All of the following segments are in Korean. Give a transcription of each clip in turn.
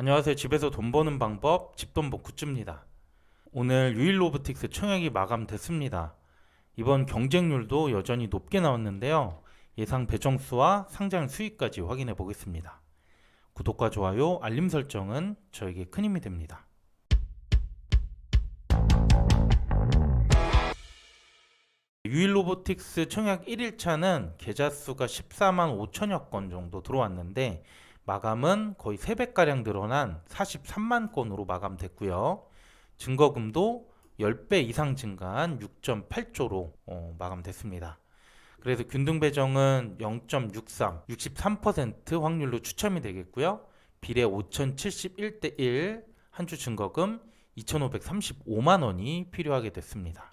안녕하세요. 집에서 돈 버는 방법 집돈복 굿즈입니다. 오늘 유일 로보틱스 청약이 마감됐습니다. 이번 경쟁률도 여전히 높게 나왔는데요. 예상 배정수와 상장 수익까지 확인해 보겠습니다. 구독과 좋아요, 알림 설정은 저에게 큰 힘이 됩니다. 유일 로보틱스 청약 1일차는 계좌 수가 14만 5천여 건 정도 들어왔는데 마감은 거의 3배가량 늘어난 43만 건으로 마감됐고요. 증거금도 10배 이상 증가한 6.8조로 어, 마감됐습니다. 그래서 균등 배정은 0.63, 63% 확률로 추첨이 되겠고요. 비례 5,071대 1, 한 주 증거금 2,535만 원이 필요하게 됐습니다.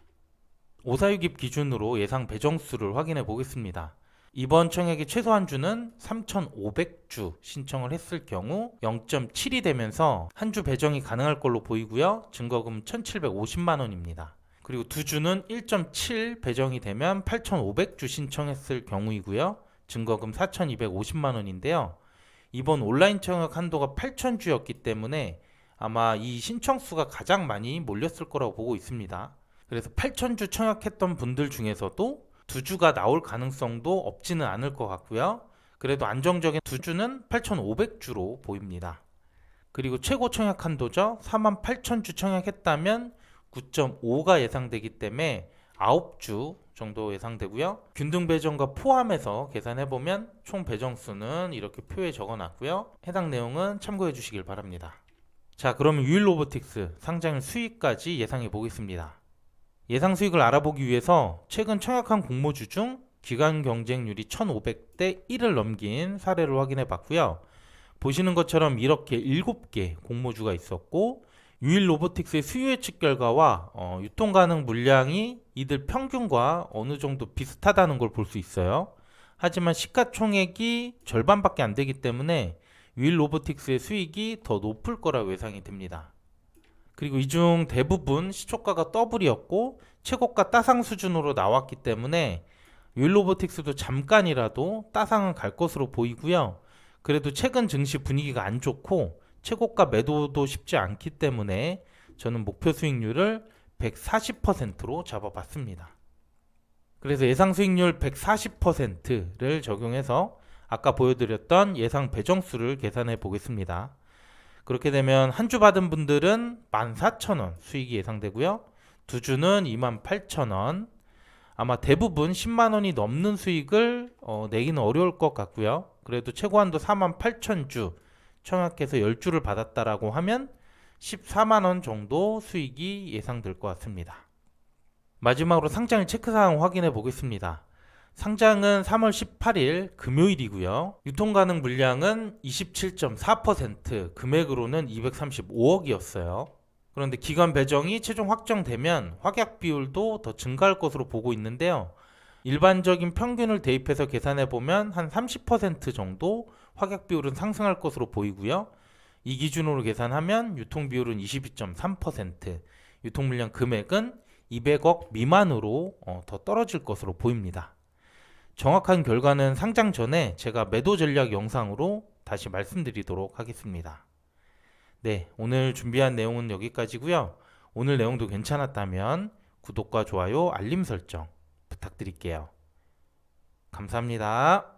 546입 기준으로 예상 배정수를 확인해 보겠습니다. 이번 청약의 최소한 주는 3,500주 신청을 했을 경우 0.7이 되면서 한 주 배정이 가능할 걸로 보이고요. 증거금 1,750만 원입니다. 그리고 두 주는 1.7 배정이 되면 8,500주 신청했을 경우이고요. 증거금 4,250만 원인데요. 이번 온라인 청약 한도가 8,000주였기 때문에 아마 이 신청 수가 가장 많이 몰렸을 거라고 보고 있습니다. 그래서 8,000주 청약했던 분들 중에서도 두 주가 나올 가능성도 없지는 않을 것 같고요. 그래도 안정적인 두 주는 8,500주로 보입니다. 그리고 최고 청약 한도죠. 48,000주 청약했다면 9.5가 예상되기 때문에 9주 정도 예상되고요. 균등 배정과 포함해서 계산해 보면 총 배정 수는 이렇게 표에 적어 놨고요. 해당 내용은 참고해 주시길 바랍니다. 자, 그러면 유일 로보틱스 상장일 수익까지 예상해 보겠습니다. 예상 수익을 알아보기 위해서 최근 청약한 공모주 중 기간 경쟁률이 1500대 1을 넘긴 사례를 확인해 봤고요. 보시는 것처럼 이렇게 7개 공모주가 있었고 유일 로보틱스의 수요 예측 결과와 어, 유통 가능 물량이 이들 평균과 어느 정도 비슷하다는 걸 볼 수 있어요. 하지만 시가총액이 절반밖에 안 되기 때문에 유일 로보틱스의 수익이 더 높을 거라고 예상이 됩니다. 그리고 이 중 대부분 시초가가 더블이었고 최고가 따상 수준으로 나왔기 때문에 윌로보틱스도 잠깐이라도 따상은 갈 것으로 보이고요. 그래도 최근 증시 분위기가 안 좋고 최고가 매도도 쉽지 않기 때문에 저는 목표 수익률을 140%로 잡아봤습니다. 그래서 예상 수익률 140%를 적용해서 아까 보여드렸던 예상 배정수를 계산해 보겠습니다. 그렇게 되면 한 주 받은 분들은 14,000원 수익이 예상되고요. 두 주는 28,000원. 아마 대부분 10만 원이 넘는 수익을 어, 내기는 어려울 것 같고요. 그래도 최고 한도 48,000주 청약해서 10주를 받았다라고 하면 14만 원 정도 수익이 예상될 것 같습니다. 마지막으로 상장일 체크사항 확인해 보겠습니다. 상장은 3월 18일 금요일이고요. 유통 가능 물량은 27.4%, 금액으로는 235억이었어요. 그런데 기간 배정이 최종 확정되면 확약 비율도 더 증가할 것으로 보고 있는데요. 일반적인 평균을 대입해서 계산해 보면 한 30% 정도 확약 비율은 상승할 것으로 보이고요. 이 기준으로 계산하면 유통 비율은 22.3%, 유통 물량 금액은 200억 미만으로 어, 더 떨어질 것으로 보입니다. 정확한 결과는 상장 전에 제가 매도 전략 영상으로 다시 말씀드리도록 하겠습니다. 네, 오늘 준비한 내용은 여기까지고요. 오늘 내용도 괜찮았다면 구독과 좋아요, 알림 설정 부탁드릴게요. 감사합니다.